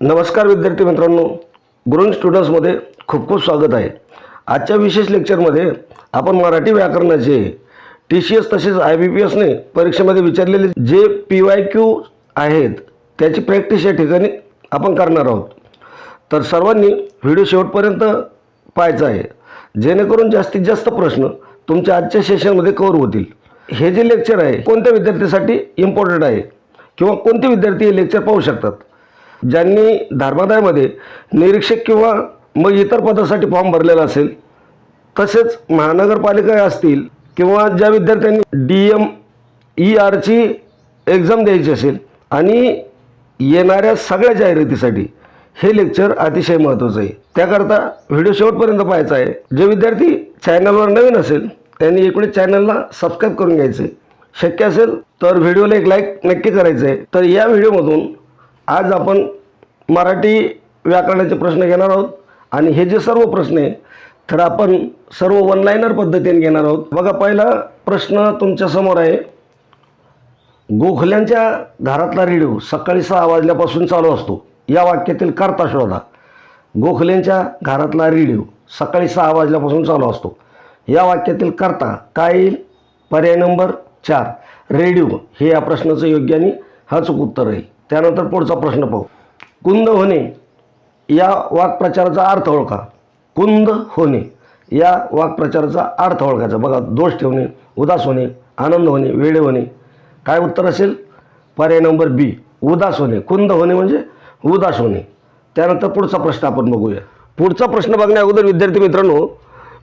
नमस्कार विद्यार्थी मित्रांनो. गुरुंग स्टुडंट्समध्ये खूप खूप स्वागत आहे. आजच्या विशेष लेक्चरमध्ये आपण मराठी व्याकरणाचे टी सी एस तसेच आय बी पी एसने परीक्षेमध्ये विचारलेले जे पी वाय क्यू आहेत त्याची प्रॅक्टिस या ठिकाणी आपण करणार आहोत. तर सर्वांनी व्हिडिओ शेवटपर्यंत पाहायचा आहे. जेणेकरून जास्तीत जास्त प्रश्न तुमच्या आजच्या सेशनमध्ये कवर होतील. हे जे लेक्चर आहे कोणत्या विद्यार्थ्यासाठी इम्पॉर्टंट आहे? किंवा कोणते विद्यार्थी हे लेक्चर पाहू शकतात? ज्यांनी धर्मादायमध्ये निरीक्षक किंवा मग इतर पदासाठी फॉर्म भरलेला असेल तसेच महानगरपालिका असतील किंवा ज्या विद्यार्थ्यांनी डी एम ई आरची एक्झाम द्यायची असेल आणि येणाऱ्या सगळ्या जाहिरातीसाठी हे लेक्चर अतिशय महत्त्वाचं आहे. त्याकरता व्हिडिओ शेवटपर्यंत पाहायचा आहे. जे विद्यार्थी चॅनलवर नवीन असेल त्यांनी इकडे चॅनलला सबस्क्राईब करून घ्यायचं आहे. शक्य असेल तर व्हिडिओला एक लाईक नक्की करायचं आहे. तर या व्हिडिओमधून आज आपण मराठी व्याकरणाचे प्रश्न घेणार आहोत. आणि हे जे सर्व प्रश्न आहे तर आपण सर्व वनलायनर पद्धतीने घेणार आहोत. बघा पहिला प्रश्न तुमच्यासमोर आहे. गोखल्यांच्या घरातला रेडिओ सकाळी सहा वाजल्यापासून चालू असतो. या वाक्यातील कर्ता शोधा. गोखल्यांच्या घरातला रेडिओ सकाळी सहा वाजल्यापासून चालू असतो. या वाक्यातील कर्ता काय येईल? पर्याय नंबर चार. रेडिओ हे या प्रश्नाचं योग्य आणि हा उत्तर आहे. त्यानंतर पुढचा प्रश्न पाहू. कुंद होणे या वाक्प्रचाराचा अर्थ ओळखा. कुंद होणे या वाक्प्रचाराचा अर्थ ओळखायचा. बघा दोष ठेवणे उदास होणे आनंद होणे वेळे होणे. काय उत्तर असेल? पर्याय नंबर बी उदास होणे. कुंद होणे म्हणजे उदास होणे. त्यानंतर पुढचा प्रश्न आपण बघूया. पुढचा प्रश्न बघण्या अगोदर विद्यार्थी मित्रांनो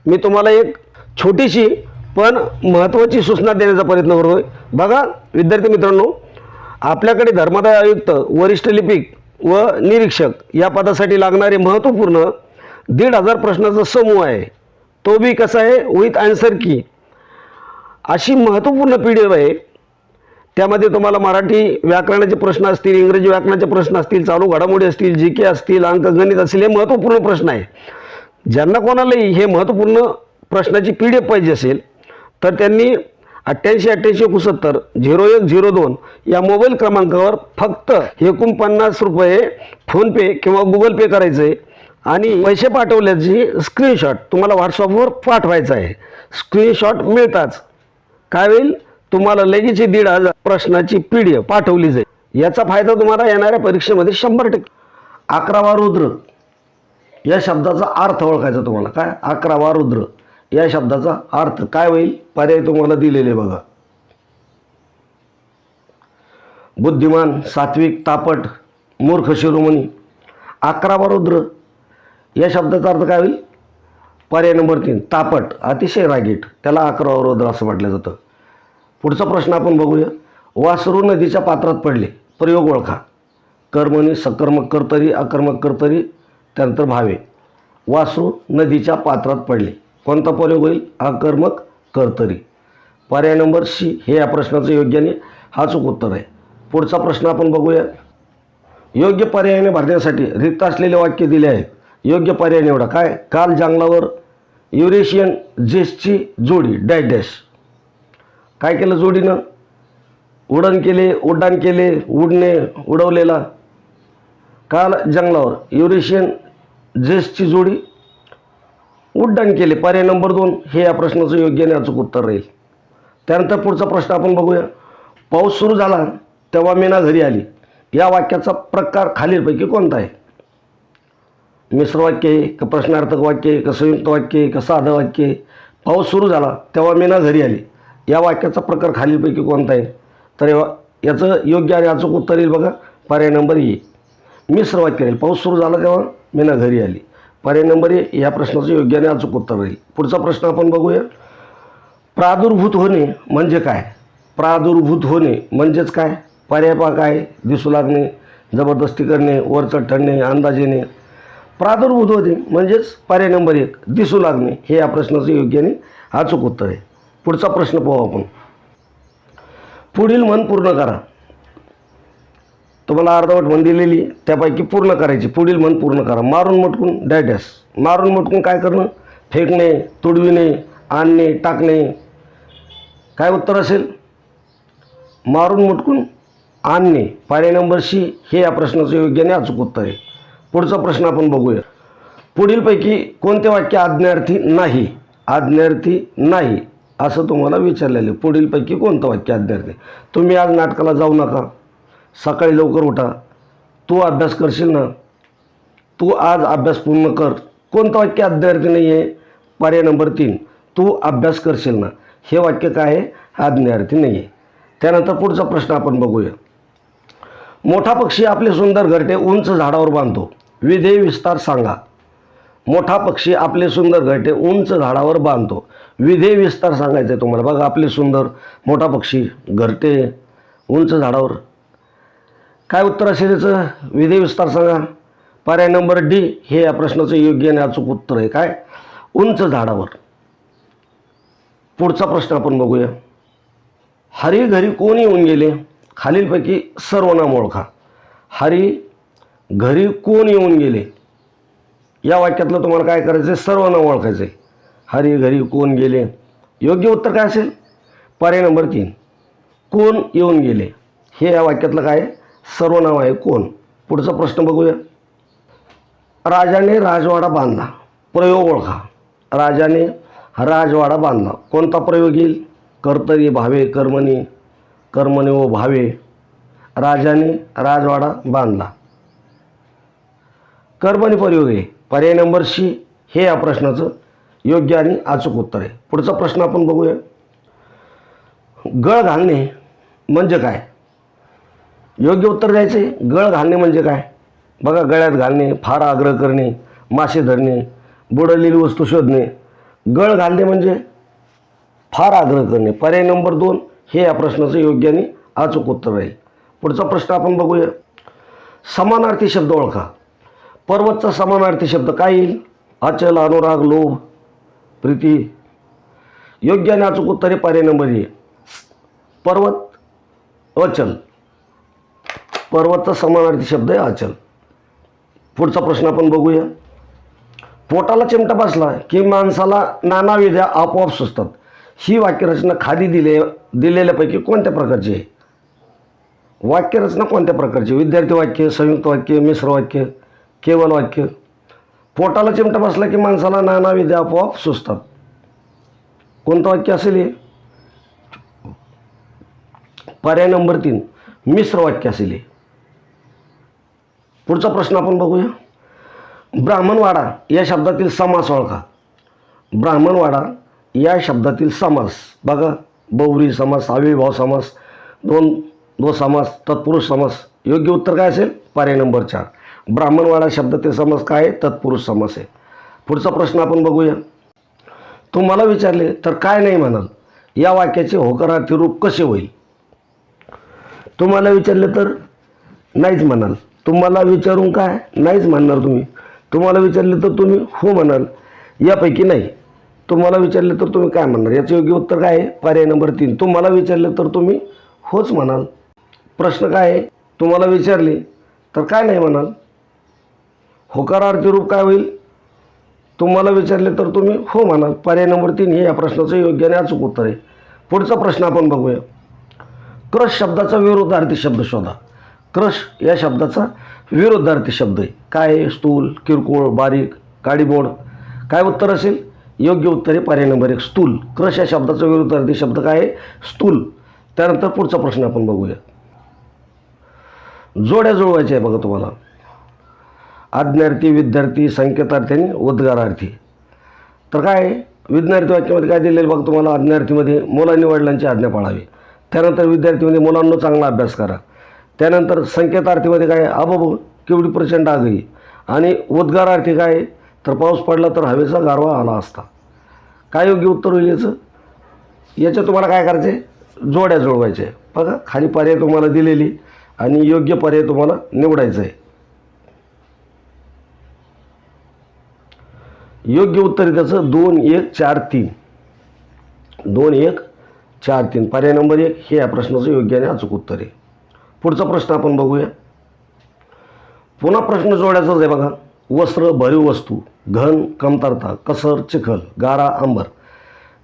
मी तुम्हाला एक छोटीशी पण महत्त्वाची सूचना देण्याचा प्रयत्न करतो बघा विद्यार्थी मित्रांनो आपल्याकडे धर्मादाय आयुक्त वरिष्ठ लिपिक व निरीक्षक या पदासाठी लागणारे महत्त्वपूर्ण दीड हजार प्रश्नाचा समूह आहे. तो बी कसा आहे? विथ आन्सर की. अशी महत्त्वपूर्ण पी डी एफ आहे. त्यामध्ये तुम्हाला मराठी व्याकरणाचे प्रश्न असतील इंग्रजी व्याकरणाचे प्रश्न असतील चालू घडामोडी असतील जी के असतील अंकगणित असतील हे महत्त्वपूर्ण प्रश्न आहे. ज्यांना कोणालाही हे महत्त्वपूर्ण प्रश्नाची पी डी एफ पाहिजे असेल तर त्यांनी अठ्ठ्याऐंशी अठ्ठ्याऐंशी एकोणसत्तर झिरो एक झिरो दोन या मोबाईल क्रमांकावर फक्त एकोणपन्नास रुपये फोनपे किंवा गुगल पे करायचे आणि पैसे पाठवल्याची स्क्रीनशॉट तुम्हाला व्हॉट्सअपवर पाठवायचा आहे. स्क्रीनशॉट मिळताच. काय होईल? तुम्हाला लगेच दीड हजार प्रश्नाची पी डी एफ पाठवली जाईल. याचा फायदा तुम्हाला येणाऱ्या परीक्षेमध्ये शंभर टक्के. अकरावा रुद्र. या शब्दाचा अर्थ ओळखायचा तुम्हाला. काय? अकरावा रुद्र. या शब्दाचा अर्थ काय होईल? पर्याय तुम्हाला दिलेले बघा. बुद्धिमान सात्विक तापट मूर्ख शिरोमणी अकरावा रुद्र. या शब्दाचा अर्थ काय होईल? पर्याय नंबर तीन तापट अतिशय रागीट. त्याला अकरावा रुद्र असं म्हटलं जातं. पुढचा प्रश्न आपण बघूया. वासरू नदीच्या पात्रात पडले. प्रयोग ओळखा. कर्मणी सकर्मक कर्तरी अकर्मक कर्तरी त्यानंतर भावे. वासरू नदीच्या पात्रात पडले. कोणता प्रयोग होईल? अकर्मक कर्तरी पर्याय नंबर सी. हे या प्रश्नाचं योग्य आणि हा चूक उत्तर आहे. पुढचा प्रश्न आपण बघूया. योग्य पर्यायाने भरण्यासाठी रिक्त असलेले वाक्य दिले आहेत. योग्य पर्याय निवडा. काय? काल जंगलावर युरेशियन जेसची जोडी डॅश डॅश. काय केलं जोडीनं? उडण केले उड्डाण केले उडणे उडवलेला. काल जंगलावर युरेशियन जेसची जोडी उड्डाण केले. पर्याय नंबर दोन हे या प्रश्नाचं योग्य आणि अचूक उत्तर राहील. त्यानंतर पुढचा प्रश्न आपण बघूया. पाऊस सुरू झाला तेव्हा मीना घरी आली. या वाक्याचा प्रकार खालीलपैकी कोणता आहे? मिश्र वाक्य आहे का प्रश्नार्थक वाक्य आहे का संयुक्त वाक्य आहे का साधं वाक्य आहे? पाऊस सुरू झाला तेव्हा मीना घरी आली. या वाक्याचा प्रकार खालीलपैकी कोणता आहे? तर याचं योग्य आणि अचूक उत्तर येईल बघा. पर्याय नंबर ए. मिश्र वाक्य राहील. पाऊस सुरू झाला तेव्हा मीना घरी आली. पर्याय नंबर ए या प्रश्नाचं योग्याने अचूक उत्तर राहील पुढचा प्रश्न आपण बघूया. प्रादुर्भूत होणे म्हणजे काय? प्रादुर्भूत होणे म्हणजेच काय? पर्यापा काय? दिसू लागणे जबरदस्ती करणे वर चढणे अंदाज येणे. प्रादुर्भूत होणे म्हणजेच पर्याय नंबर एक दिसू लागणे. हे या प्रश्नाचं योग्याने अचूक उत्तर आहे. पुढचा प्रश्न पाहू आपण. पुढील मन पूर्ण करा. तुम्हाला अर्धवट म्हण दिलेली त्यापैकी पूर्ण करायची. पुढील मन पूर्ण करा. मारून मटकून डॅडॅस मारून मटकून काय करणं? फेकणे तुडविणे आणणे टाकणे. काय उत्तर असेल? मारून मुटकून आणणे. पर्याय नंबर सी. हे या प्रश्नाचं योग्य आणि अचूक उत्तर आहे. पुढचा प्रश्न आपण बघूया. पुढीलपैकी कोणते वाक्य आज्ञार्थी नाही? आज्ञार्थी नाही. असं तुम्हाला विचारलेलं आहे. पुढीलपैकी कोणतं वाक्य आज्ञार्थी तुम्ही आज नाटकाला जाऊ नका. सकाळी लवकर उठा. तू अभ्यास करशील ना? तू आज अभ्यास पूर्ण कर. कोणतं वाक्य आज्ञार्थी नाही आहे पर्याय नंबर तीन. तू अभ्यास करशील ना? हे वाक्य काय आहे? आज्ञार्थी नाही आहे त्यानंतर पुढचा प्रश्न आपण बघूया. मोठा पक्षी आपले सुंदर घरटे उंच झाडावर बांधतो. विधेय विस्तार सांगा. मोठा पक्षी आपले सुंदर घरटे उंच झाडावर बांधतो. विधेय विस्तार सांगायचं आहे तुम्हाला. बघा आपले सुंदर मोठा पक्षी घरटे उंच झाडावर काय उत्तर असेल त्याचं विधेय विस्तार सांगा. पर्याय नंबर डी हे या प्रश्नाचं योग्य आणि अचूक उत्तर आहे. काय? उंच झाडावर. पुढचा प्रश्न आपण बघूया. हरी घरी कोण येऊन गेले? खालीलपैकी सर्व नाम ओळखा. हरी घरी कोण येऊन गेले? या वाक्यातलं तुम्हाला काय करायचं आहे सर्व नाव ओळखायचं आहे हरी घरी कोण गेले? योग्य उत्तर काय असेल? पर्याय नंबर तीन. कोण येऊन गेले? हे या वाक्यातलं काय आहे? सर्व नाव आहे कोण पुढचा प्रश्न बघूया. राजाने राजवाडा बांधला. प्रयोग ओळखा. राजाने राजवाडा बांधला. कोणता प्रयोग येईल? कर्तरी भावे कर्मणी कर्मणी व भावे. राजाने राजवाडा बांधला. कर्मणी प्रयोग आहे. पर्याय नंबर सी हे या प्रश्नाचं योग्य आणि अचूक उत्तर आहे. पुढचा प्रश्न आपण बघूया. गळ घालणे म्हणजे काय? योग्य उत्तर द्यायचे? गळ घालणे म्हणजे काय? बघा गळ्यात घालणे फार आग्रह करणे मासे धरणे बुडलेली वस्तू शोधणे. गळ घालणे म्हणजे फार आग्रह करणे. पर्याय नंबर दोन हे या प्रश्नाचं योग्य आणि अचूक उत्तर राहील. पुढचा प्रश्न आपण बघूया. समानार्थी शब्द ओळखा. पर्वतचा समानार्थी शब्द काय येईल? अचल अनुराग लोभ प्रीती. योग्य आणि अचूक उत्तर आहे पर्याय नंबर ये पर्वत अचल. पर्वतचा समानार्थी शब्द आहे अचल पुढचा प्रश्न आपण बघूया. पोटाला चिमटा बसला की माणसाला नाना विद्या आपोआप सुचतात ही वाक्यरचना खाली दिले दिलेल्यापैकी कोणत्या प्रकारची आहे? वाक्यरचना कोणत्या प्रकारची? विद्यार्थी वाक्य संयुक्त वाक्य मिश्र वाक्य केवल वाक्य. पोटाला चिमटा बसला की माणसाला नानाविध्या आपोआप सुचतात कोणतं वाक्य असेल हे? पर्याय नंबर तीन. मिश्र वाक्य असेल हे. पुढचा प्रश्न आपण बघूया. ब्राह्मणवाडा या शब्दातील समास ओळखा. ब्राह्मणवाडा या शब्दातील समास. बघा बौरी समास आविर्भाव समास दोन दो समास तत्पुरुष समास. योग्य उत्तर काय असेल? पर्याय नंबर चार. ब्राह्मणवाडा शब्दातील समास काय आहे? तत्पुरुष समास आहे. पुढचा प्रश्न आपण बघूया. तुम्हाला विचारले तर काय नाही म्हणाल? या वाक्याचे होकारार्थी रूप कसे होईल? तुम्हाला विचारले तर नाहीच म्हणाल. तुम्हाला विचारून काय? नाहीच म्हणणार तुम्ही. तुम्हाला विचारले तर तुम्ही हो म्हणाल. यापैकी नाही. तुम्हाला विचारले तर तुम्ही काय म्हणणार? याचं योग्य उत्तर काय आहे? पर्याय नंबर तीन. तुम्हाला विचारले तर तुम्ही होच म्हणाल. प्रश्न काय आहे? तुम्हाला विचारले तर काय नाही म्हणाल? होकारार्थी रूप काय होईल? तुम्हाला विचारले तर तुम्ही हो म्हणाल. पर्याय नंबर तीन हे या प्रश्नाचं योग्य आणि अचूक उत्तर आहे. पुढचा प्रश्न आपण बघूया. क्रश शब्दाचा विरोधार्थी शब्द शोधा. क्रश या शब्दाचा विरोधार्थी शब्द आहे. काय आहे? स्थूल किरकोळ बारीक काडीबोर्ड काय उत्तर असेल? योग्य उत्तर आहे पर्याय नंबर एक स्थूल. क्रश या शब्दाचा विरोधार्थी शब्द काय आहे? स्थूल. त्यानंतर पुढचा प्रश्न आपण बघूया. जोड्या जुळवायच्या आहे बघा तुम्हाला. आज्ञार्थी विद्यार्थी संकेतार्थी आणि उद्गारार्थी. तर काय आहे? विज्ञार्थी वाक्यामध्ये काय दिलेलं बघा तुम्हाला? आज्ञार्थीमध्ये मुलांनी वडिलांची आज्ञा पाळावी. त्यानंतर विद्यार्थीमध्ये मुलांना चांगला अभ्यास करा. त्यानंतर संकेतार्थीमध्ये काय अबब केवढी प्रचंड आगही आणि उद्गारार्थी काय आहे? तर पाऊस पडला तर हवेचा गारवा आला असता. काय योग्य उत्तर होईल याचं? याच्या तुम्हाला काय करायचं आहे जोड्या जुळवायच्या आहे. बघा खाली पर्याय तुम्हाला दिलेली आणि योग्य पर्याय तुम्हाला निवडायचं आहे. योग्य उत्तर त्याचं दोन एक चार तीन. दोन एक चार तीन. पर्याय नंबर एक हे या प्रश्नाचं योग्य आणि अचूक उत्तर आहे. पुढचा प्रश्न आपण बघूया. पुन्हा प्रश्न जोडायचाच आहे बघा. वस्त्र भरीव वस्तू घन कमतरता कसर चिखल गारा आंबर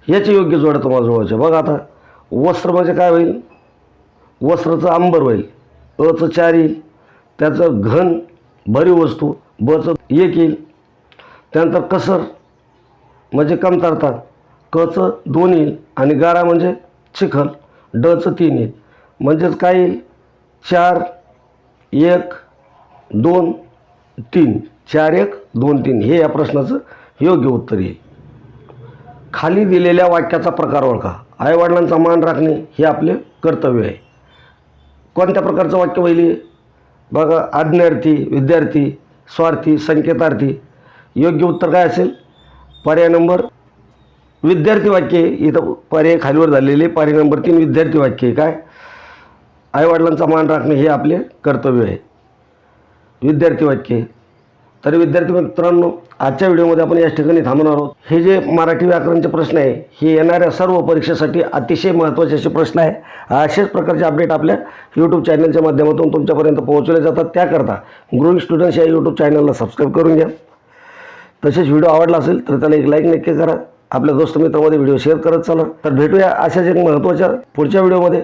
याची योग्य जोड्या तुम्हाला जोडायचे. बघा आता वस्त्र म्हणजे काय होईल? वस्त्राचं आंबर होईल. अचं चार येईल. त्याचं घन भरीव वस्तू बचं एक येईल. त्यानंतर कसर म्हणजे कमतरता कचं दोन येईल आणि गारा म्हणजे चिखल डचं तीन येईल. म्हणजेच काय येईल? चार एक दोन तीन. चार एक दोन तीन. हे या प्रश्नाचं योग्य उत्तर येईल खाली दिलेल्या वाक्याचा प्रकार ओळखा. आईवडिलांचा मान राखणे हे आपले कर्तव्य आहे. कोणत्या प्रकारचं वाक्य पहिले बघा आज्ञार्थी विद्यार्थी स्वार्थी संकेतार्थी. योग्य उत्तर काय असेल? पर्याय नंबर विद्यार्थी वाक्य इथं पर्याय खालीवर झालेले. पर्याय नंबर तीन विद्यार्थी वाक्य आहे. काय? आईवडिलांचा मान राखणे हे आपले कर्तव्य आहे. विद्यार्थी वाक्य. तर विद्यार्थी मित्रांनो आजच्या व्हिडिओमध्ये आपण याच ठिकाणी थांबणार आहोत. हे जे मराठी व्याकरणचे प्रश्न आहे हे येणाऱ्या सर्व परीक्षेसाठी अतिशय महत्त्वाचे असे प्रश्न आहे. असेच प्रकारचे अपडेट आपल्या यूट्यूब चॅनलच्या माध्यमातून तुमच्यापर्यंत पोहोचवले जातात. त्याकरता ग्रोईंग स्टुडंट्स या यूट्यूब चॅनलला सबस्क्राईब करून घ्या. तसेच व्हिडिओ आवडला असेल तर त्याला एक लाईक नक्की करा. आपल्या दोस्त मित्रामध्ये व्हिडिओ शेअर करत चला. तर भेटूया अशाच एक महत्त्वाच्या पुढच्या व्हिडिओमध्ये.